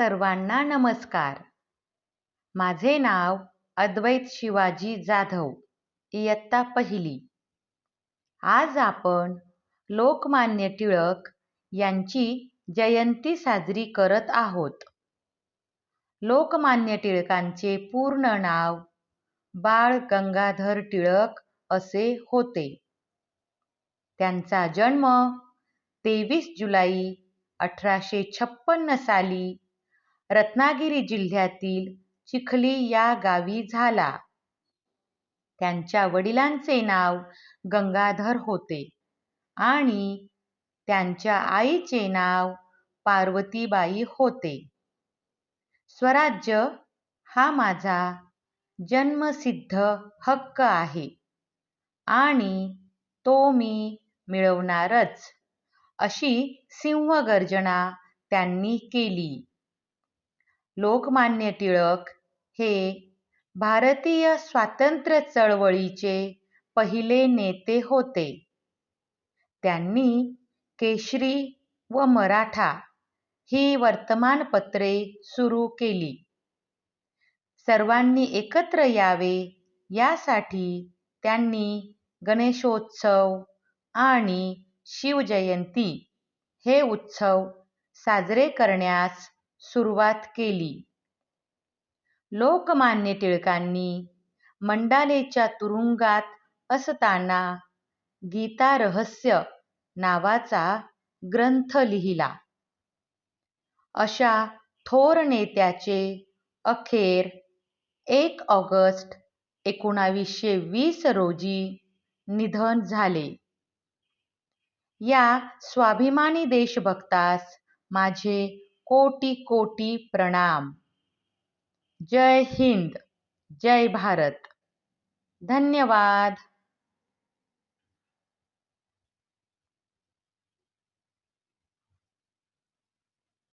सर्वांना नमस्कार. माझे नाव अद्वैत शिवाजी जाधव इयत्ता पहिली. आज आपण लोकमान्य टिळक यांची जयंती साजरी करत आहोत. लोकमान्य टिळकांचे पूर्ण नाव बाळ गंगाधर टिळक असे होते. त्यांचा जन्म तेवीस जुलै अठराशे छप्पन्न साली रत्नागिरी जिल्ह्यातील चिखली या गावी झाला. त्यांच्या वडिलांचे नाव गंगाधर होते आणि त्यांच्या आईचे नाव पार्वतीबाई होते. स्वराज्य हा माझा जन्मसिद्ध हक्क आहे आणि तो मी मिळवणारच अशी सिंहगर्जना त्यांनी केली. लोकमान्य टिळक हे भारतीय स्वातंत्र्य चळवळीचे पहिले नेते होते. त्यांनी केशरी व मराठा ही वर्तमानपत्रे सुरू केली. सर्वांनी एकत्र यावे यासाठी त्यांनी गणेशोत्सव आणि शिवजयंती हे उत्सव साजरे करण्यास सुरुवात केली. लोकमान्य टिळकांनी मंडालेच्या तुरुंगात असताना गीतारहस्य नावाचा ग्रंथ लिहिला. अशा थोर नेत्याचे अखेर एक ऑगस्ट एकोणावीसशे वीस रोजी निधन झाले. या स्वाभिमानी देशभक्तास माझे कोटी कोटी प्रणाम. जय हिंद जय भारत. धन्यवाद.